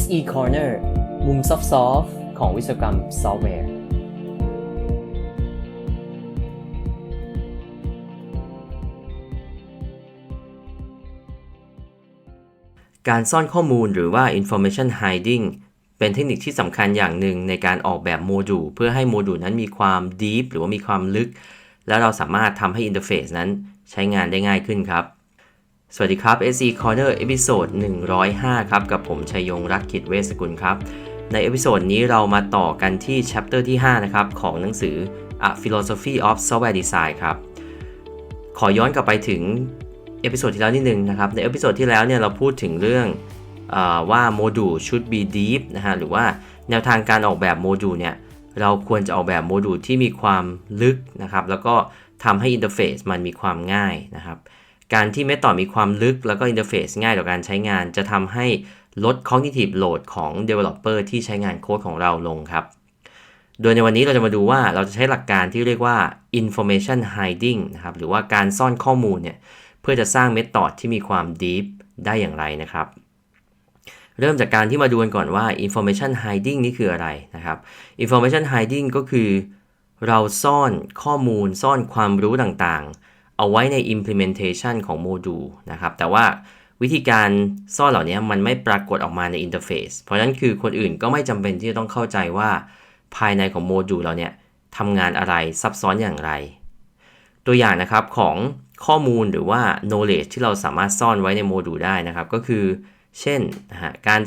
SE Corner มุมซอฟต์ของวิศวกรรมซอฟต์แวร์ การซ่อนข้อมูลหรือว่า information hiding เป็นเทคนิคที่สำคัญอย่างหนึ่งในการออกแบบโมดูลเพื่อให้โมดูลนั้นมีความ deep หรือว่ามีความลึก แล้วเราสามารถทำให้อินเทอร์เฟซนั้นใช้งานได้ง่ายขึ้นครับ สวัสดีครับ SE Corner เอพิโซด105 ครับ กับผมชัยยงรักขิดเวสกุลครับ ในเอพิโซดนี้เรามาต่อกันที่ chapter ที่ 5 นะครับ ของหนังสือ A Philosophy of Software Design ครับ ขอย้อนกลับไปถึงเอพิโซดที่แล้วนิดนึงนะครับ ในเอพิโซดที่แล้วเนี่ยเราพูดถึงเรื่องอว่าโมดูล should be deep นะฮะ หรือว่าแนวทางการออกแบบโมดูลเนี่ย เราควรจะออกแบบโมดูลที่มีความลึกนะครับ แล้วก็ทำให้อินเทอร์เฟซมันมีความง่ายนะครับ การที่เมธอดมีความลึกแล้วก็อินเทอร์เฟซง่ายต่อการใช้งาน จะทำให้ลด cognitive load ของ developer ที่ใช้งานโค้ดของเราลงครับ โดยในวันนี้เราจะมาดูว่าเราจะใช้หลักการที่เรียกว่า information hiding นะครับ หรือว่าการซ่อนข้อมูลเนี่ย เพื่อจะสร้างเมธอดที่มีความ deep ได้อย่างไรนะครับ เริ่มจากการที่มาดูกันก่อนว่า information hiding นี่คืออะไรนะครับ information hiding ก็คือ เราซ่อนข้อมูลซ่อนความรู้ต่างๆ เอาไว้ใน implementation ของโมดูลนะครับ แต่ว่าวิธีการซ่อนเหล่านี้มันไม่ปรากฏออกมาในอินเทอร์เฟซ เพราะฉะนั้นคือคนอื่นก็ไม่จำเป็นที่จะต้องเข้าใจว่าภายในของโมดูลเราเนี่ยทำงานอะไรซับซ้อนอย่างไร ตัวอย่างนะครับของข้อมูลหรือว่า knowledge ที่เราสามารถซ่อนไว้ในโมดูลได้นะครับ ก็คือ เช่นนะฮะการ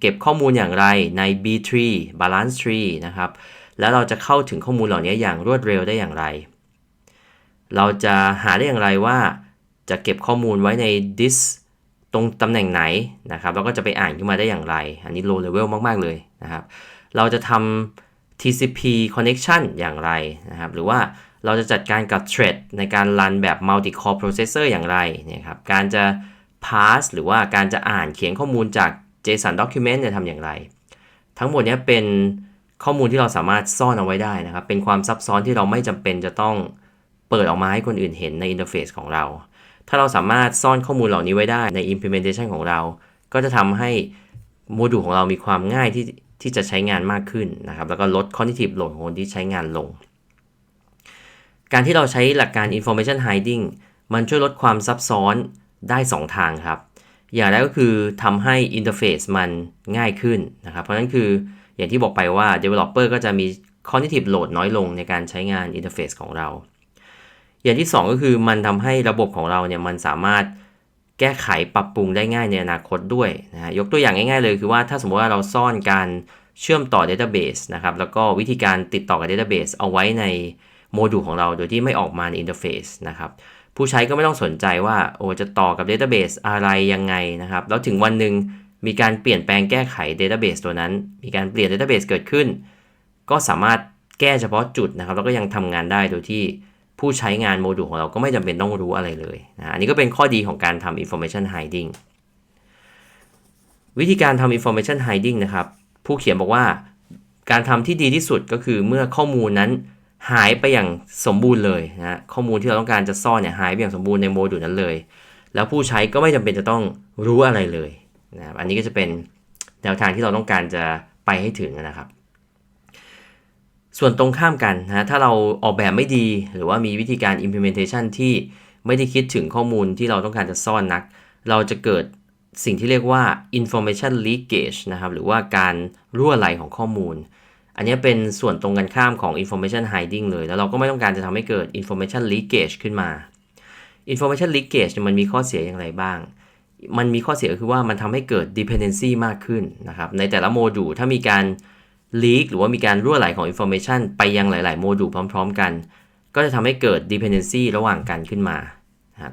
เก็บข้อมูลอย่างไรใน B tree balance tree นะครับ แล้วเราจะเข้าถึงข้อมูลเหล่านี้อย่างรวดเร็วได้อย่างไร เราจะหาได้อย่างไรว่าจะเก็บข้อมูลไว้ใน disk ตรงตำแหน่งไหนนะครับแล้วก็จะไปอ่านขึ้นมาได้อย่างไร อันนี้ low level มาก ๆ เลยนะครับ เราจะทำ TCP connection อย่างไรนะครับ หรือว่าเราจะจัดการกับ thread ในการรันแบบ multi core processor อย่างไรเนี่ยครับ การจะ pass หรือว่าการจะอ่านเขียนข้อมูลจาก JSON document เนี่ยทำอย่างไร ทั้งหมดนี้เป็นข้อมูลที่เราสามารถซ่อนเอาไว้ได้นะครับ เป็นความซับซ้อนที่เราไม่จำเป็นจะต้อง เปิดออกมาให้คนอื่นเห็นในอินเทอร์เฟซของเรา ถ้าเราสามารถซ่อนข้อมูลเหล่านี้ไว้ได้ใน implementation ของเรา ก็จะทำให้โมดูลของเรามีความง่ายที่ที่จะใช้งานมากขึ้นนะครับ แล้วก็ลด cognitive load ของคนที่ใช้งานลง การที่เราใช้หลักการ information hiding มันช่วยลดความซับซ้อนได้ 2 ทางครับ อย่างแรกก็คือทำให้อินเทอร์เฟซมันง่ายขึ้นนะครับ เพราะนั้นคืออย่างที่บอกไปว่า developer ก็จะมี cognitive load น้อยลงในการใช้งานอินเทอร์เฟซของเรา อย่างที่ 2 ก็คือมันทำให้ระบบของเราเนี่ยมันสามารถแก้ไขปรับปรุงได้ง่ายในอนาคตด้วยนะฮะยกตัวอย่างง่ายๆเลยคือว่าถ้าสมมติว่าเราซ่อนการเชื่อมต่อ Database นะครับแล้วก็วิธีการติดต่อกับ Database เอาไว้ในโมดูลของเราโดยที่ไม่ออกมาในอินเทอร์เฟซนะครับผู้ใช้ก็ไม่ต้องสนใจว่าโอ้จะต่อกับ Database อะไรยังไงนะครับแล้วถึงวันหนึ่งมีการเปลี่ยนแปลงแก้ไข Database ตัวนั้น มีการเปลี่ยน Database เกิดขึ้น ก็สามารถแก้เฉพาะจุดนะครับแล้วก็ยังทำงานได้โดยที่ ผู้ใช้งานโมดูลของเราก็ไม่จำเป็นต้องรู้อะไรเลยนะอันนี้ก็เป็นข้อดีของการทำ information hiding วิธีการทำ information hiding นะครับ ผู้เขียนบอกว่าการทำที่ดีที่สุดก็คือเมื่อข้อมูลนั้นหายไปอย่างสมบูรณ์เลยนะข้อมูลที่เราต้องการจะซ่อนเนี่ยหายไปอย่างสมบูรณ์ในโมดูลนั้นเลย แล้วผู้ใช้ก็ไม่จำเป็นจะต้องรู้อะไรเลยนะอันนี้ก็จะเป็นแนวทางที่เราต้องการจะไปให้ถึงนะครับ ส่วนตรงข้ามกันนะถ้าเราออกแบบไม่ดี หรือว่ามีวิธีการ implementation ที่ไม่ได้คิดถึงข้อมูลที่เราต้องการจะซ่อนนัก เราจะเกิดสิ่งที่เรียกว่า information leakage นะครับ หรือว่าการรั่วไหลของข้อมูล อันนี้เป็นส่วนตรงกันข้ามของ information hiding เลย แล้วเราก็ไม่ต้องการจะทำให้เกิด information leakage ขึ้นมา information leakage มันมีข้อเสียอย่างไรบ้าง มันมีข้อเสียก็คือว่ามันทำให้เกิด dependency มากขึ้นนะครับ ในแต่ละโมดูลถ้ามีการ leak หรือว่ามีการรั่วไหลของ information ไปยังหลาย ๆ โมดูลพร้อม ๆ กัน ก็จะทำให้เกิด dependency ระหว่างกันขึ้นมา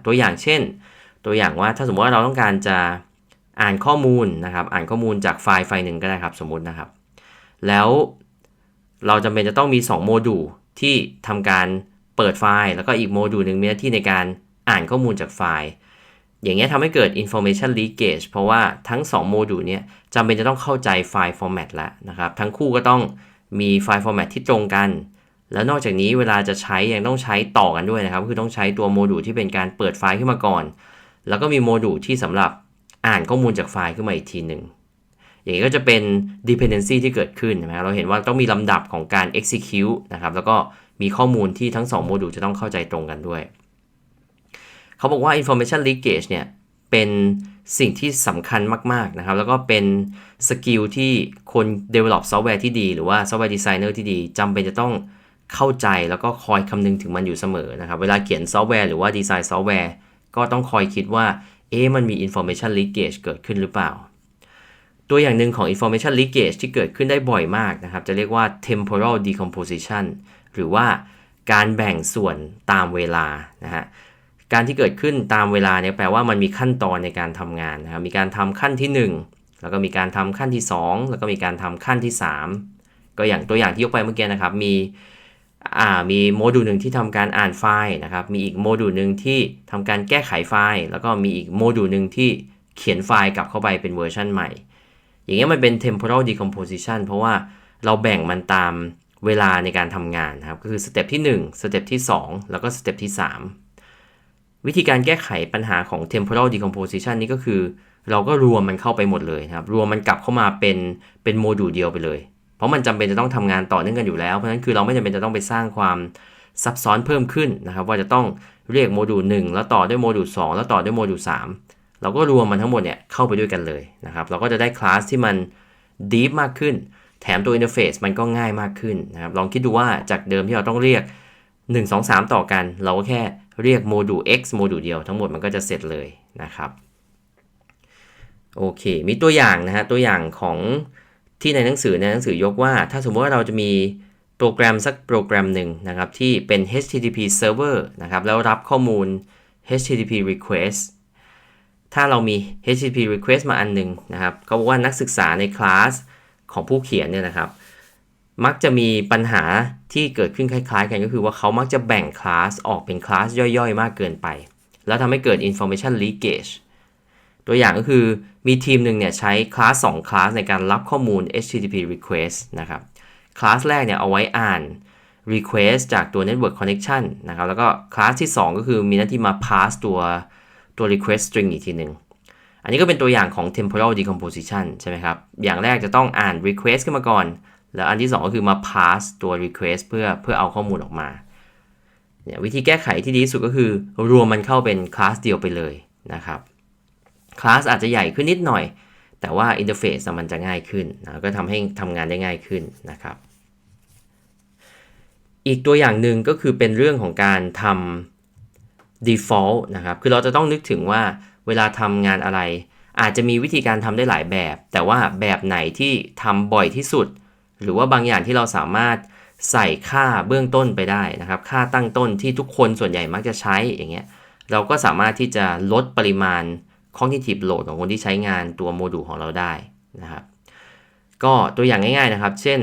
ตัวอย่างเช่น ตัวอย่างว่าถ้าสมมติว่าเราต้องการจะอ่านข้อมูลนะครับ อ่านข้อมูลจากไฟล์ไฟล์หนึ่งก็ได้ครับ สมมุตินะครับ แล้วเราจำเป็นจะต้องมี 2 โมดูลที่ทำการเปิดไฟล์ แล้วก็อีกโมดูลหนึ่งมีหน้าที่ในการอ่านข้อมูลจากไฟล์ อย่างเงี้ยทำให้เกิด information leakage เพราะว่าทั้ง 2 โมดูลเนี้ยจำเป็นจะต้องเข้าใจไฟล์ format แล้วนะครับ ทั้งคู่ก็ต้องมีไฟล์ format ที่ตรงกัน แล้วนอกจากนี้เวลาจะใช้ยังต้องใช้ต่อกันด้วยนะครับ คือต้องใช้ตัวโมดูลที่เป็นการเปิดไฟล์ขึ้นมาก่อน แล้วก็มีโมดูลที่สำหรับอ่านข้อมูลจากไฟล์ขึ้นมาอีกทีหนึ่งอย่างนี้ก็จะเป็น dependency ที่เกิดขึ้นใช่ไหมเราเห็นว่าต้องมีลำดับของการ execute นะครับแล้วก็มีข้อมูลที่ทั้ง 2 โมดูลจะต้องเข้าใจตรงกันด้วย เขาบอกว่า information leakage เนี่ยเป็นสิ่งที่สำคัญมาก ๆ นะครับ แล้วก็เป็นสกิลที่คน develop ซอฟต์แวร์ที่ดี หรือว่าซอฟต์แวร์ดีไซเนอร์ที่ดีจำเป็นจะต้องเข้าใจแล้วก็คอยคำนึงถึงมันอยู่เสมอนะครับ เวลาเขียนซอฟต์แวร์หรือว่าดีไซน์ซอฟต์แวร์ก็ต้องคอยคิดว่า เอ๊ะมันมี information leakage เกิดขึ้นหรือเปล่า ตัวอย่างหนึ่งของ information leakage ที่เกิดขึ้นได้บ่อยมากนะครับ จะเรียกว่า temporal decomposition หรือว่าการแบ่งส่วนตามเวลานะฮะ การที่เกิดขึ้นตามเวลาเนี่ยแปลว่ามันมีขั้นตอนในการทำงานนะครับมีการทำขั้นที่ 1 แล้วก็มีการทำขั้นที่ 2 แล้วก็มีการทำขั้นที่ 3 ก็อย่างตัวอย่างที่ยกไปเมื่อกี้นะครับ มีอ่ามีโมดูลหนึ่งที่ทำการอ่านไฟล์นะครับ มีอีกโมดูลหนึ่งที่ทำการแก้ไขไฟล์ แล้วก็มีอีกโมดูลหนึ่งที่เขียนไฟล์กลับเข้าไปเป็นเวอร์ชันใหม่ อย่างเงี้ยมันเป็น temporal decomposition เพราะว่าเราแบ่งมันตามเวลาในการทำงานนะครับ ก็คือสเต็ปที่ 1 สเต็ปที่ 2 แล้วก็สเต็ปที่ 3 วิธีการแก้ไขปัญหาของ temporal decomposition นี่ก็คือ เราก็รวมมันเข้าไปหมดเลยนะครับ รวมมันกลับเข้ามาเป็นเป็นโมดูลเดียวไปเลย เพราะมันจำเป็นจะต้องทำงานต่อเนื่องกันอยู่แล้ว เพราะฉะนั้นคือเราไม่จำเป็นจะต้องไปสร้างความซับซ้อนเพิ่มขึ้นนะครับ ว่าจะต้องเรียกโมดูล1แล้วต่อด้วยโมดูล2แล้วต่อด้วยโมดูล3เราก็รวมมันทั้งหมดเนี่ยเข้าไปด้วยกันเลยนะครับ เราก็จะได้คลาสที่มัน deep มากขึ้น แถมตัว interface มันก็ง่ายมากขึ้นนะครับ ลองคิดดูว่าจากเดิมที่เราต้องเรียก 1 2 3 ต่อกัน เราก็แค่ เรียกโมดูล x โมดูลเดียวทั้งหมดมันก็จะเสร็จเลยนะครับโอเค มีตัวอย่างนะฮะ ตัวอย่างของที่ในหนังสือในหนังสือยกว่า ถ้าสมมติว่าเราจะมีโปรแกรมสักโปรแกรมหนึ่งนะครับ ที่เป็น HTTP server นะครับ แล้วรับข้อมูล HTTP request ถ้าเรามี HTTP request มาอันหนึ่งนะครับเขาบอกว่านักศึกษาในคลาสของผู้เขียนเนี่ยนะครับ มักจะมีปัญหาที่เกิดขึ้นคล้ายๆ กันก็คือว่าเขามักจะแบ่งคลาสออกเป็นคลาสย่อยๆ มากเกินไป แล้วทำให้เกิด information leakage ตัวอย่างก็คือมีทีมหนึ่งเนี่ยใช้คลาส2คลาสในการรับข้อมูล HTTP request นะครับคลาสแรกเนี่ยเอาไว้อ่าน request จากตัว network connection นะครับแล้วก็คลาสที่ 2 ก็คือมีหน้าที่มา pass ตัวตัว request string อีกทีหนึ่งอันนี้ก็เป็นตัวอย่างของ temporal decomposition ใช่ไหมครับ อย่างแรกจะต้องอ่าน request ขึ้นมาก่อน แล้วอันที่ 2 ก็คือมา pass ตัว request เพื่อเพื่อเอาข้อมูลออกมาเนี่ยวิธีแก้ไขที่ดีที่สุดก็คือรวมมันเข้าเป็นคลาสเดียวไปเลยนะครับคลาสอาจจะใหญ่ขึ้นนิดหน่อย แต่ว่า interface มันจะง่ายขึ้นนะก็ทำให้ทำงานได้ง่ายขึ้นนะครับ อีกตัวอย่างหนึ่งก็คือเป็นเรื่องของการทำ default นะครับ คือเราจะต้องนึกถึงว่าเวลาทำงานอะไร อาจจะมีวิธีการทำได้หลายแบบ แต่ว่าแบบไหนที่ทำบ่อยที่สุด หรือว่าบางอย่างที่เราสามารถใส่ค่าเบื้องต้นไปได้นะครับ ค่าตั้งต้นที่ทุกคนส่วนใหญ่มักจะใช้อย่างเงี้ยเราก็สามารถที่จะลดปริมาณ cognitive load ของคนที่ใช้งานตัวโมดูลของเราได้นะครับ ก็ตัวอย่างง่ายๆนะครับ เช่น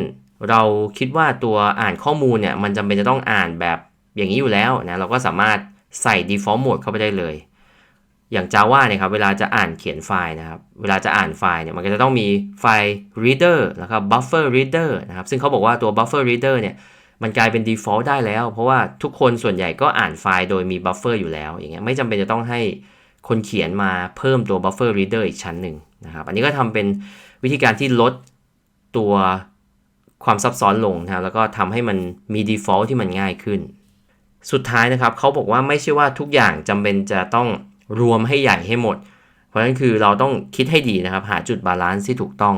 เราคิดว่าตัวอ่านข้อมูลเนี่ยมันจำเป็นจะต้องอ่านแบบอย่างนี้อยู่แล้วนะเราก็สามารถใส่ default mode เข้าไปได้เลย อย่าง Java เนี่ยครับเวลาจะอ่านเขียนไฟล์นะครับ เวลาจะอ่านไฟล์เนี่ยมันก็จะต้องมีไฟล์ reader แล้วก็ buffer reader นะครับ ซึ่งเขาบอกว่าตัว buffer reader เนี่ยมันกลายเป็น default ได้แล้ว เพราะว่าทุกคนส่วนใหญ่ก็อ่านไฟล์โดยมี buffer อยู่แล้ว อย่างเงี้ยไม่จำเป็นจะต้องให้คนเขียนมาเพิ่มตัว buffer reader อีกชั้นหนึ่งนะครับ อันนี้ก็ทำเป็นวิธีการที่ลดตัวความซับซ้อนลงนะครับแล้วก็ทำให้มันมี default ที่มันง่ายขึ้น สุดท้ายนะครับเขาบอกว่าไม่ใช่ว่าทุกอย่างจำเป็นจะต้อง รวมให้ใหญ่ให้หมด เพราะฉะนั้นคือเราต้องคิดให้ดีนะครับ หาจุดบาลานซ์ที่ถูกต้อง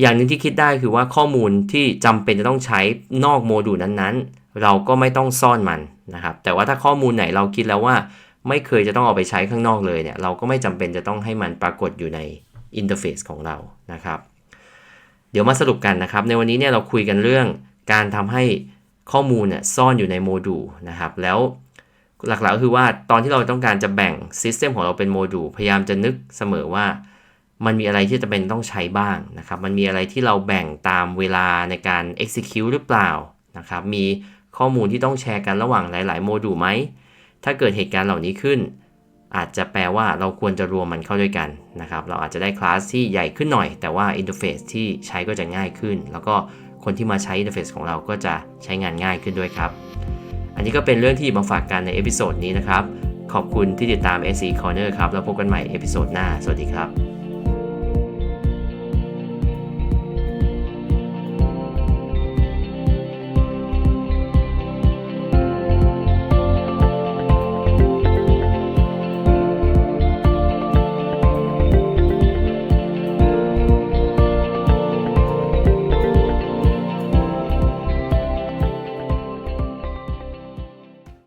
อย่างหนึ่งที่คิดได้คือว่าข้อมูลที่จำเป็นจะต้องใช้นอกโมดูลนั้นๆ เราก็ไม่ต้องซ่อนมันนะครับ แต่ว่าถ้าข้อมูลไหนเราคิดแล้วว่า ไม่เคยจะต้องเอาไปใช้ข้างนอกเลยเนี่ย เราก็ไม่จำเป็นจะต้องให้มันปรากฏอยู่ในอินเทอร์เฟซของเรานะครับ เดี๋ยวมาสรุปกันนะครับ ในวันนี้เนี่ยเราคุยกันเรื่องการทำให้ข้อมูลเนี่ยซ่อนอยู่ในโมดูลนะครับ แล้ว หลักๆก็คือว่าตอนที่เราต้องการจะแบ่งซิสเต็มของเราเป็นโมดูลพยายามจะนึกเสมอว่า มันมีอะไรที่จะเป็นต้องใช้บ้างนะครับ มันมีอะไรที่เราแบ่งตามเวลาในการ execute หรือเปล่านะครับ มีข้อมูลที่ต้องแชร์กันระหว่างหลาย ๆ โมดูลไหม ถ้าเกิดเหตุการณ์เหล่านี้ขึ้น อาจจะแปลว่าเราควรจะรวมมันเข้าด้วยกันนะครับ เราอาจจะได้คลาสที่ใหญ่ขึ้นหน่อย แต่ว่าอินเทอร์เฟซที่ใช้ก็จะง่ายขึ้น แล้วก็คนที่มาใช้อินเทอร์เฟซของเราก็จะใช้งานง่ายขึ้นด้วยครับ นนี้ก็เป็นเรื่องที่มาฝากกันในเอพิโซดนี้นะครับ ขอบคุณที่ติดตาม SE Corner ครับ แล้วพบกันใหม่เอพิโซดหน้า สวัสดีครับ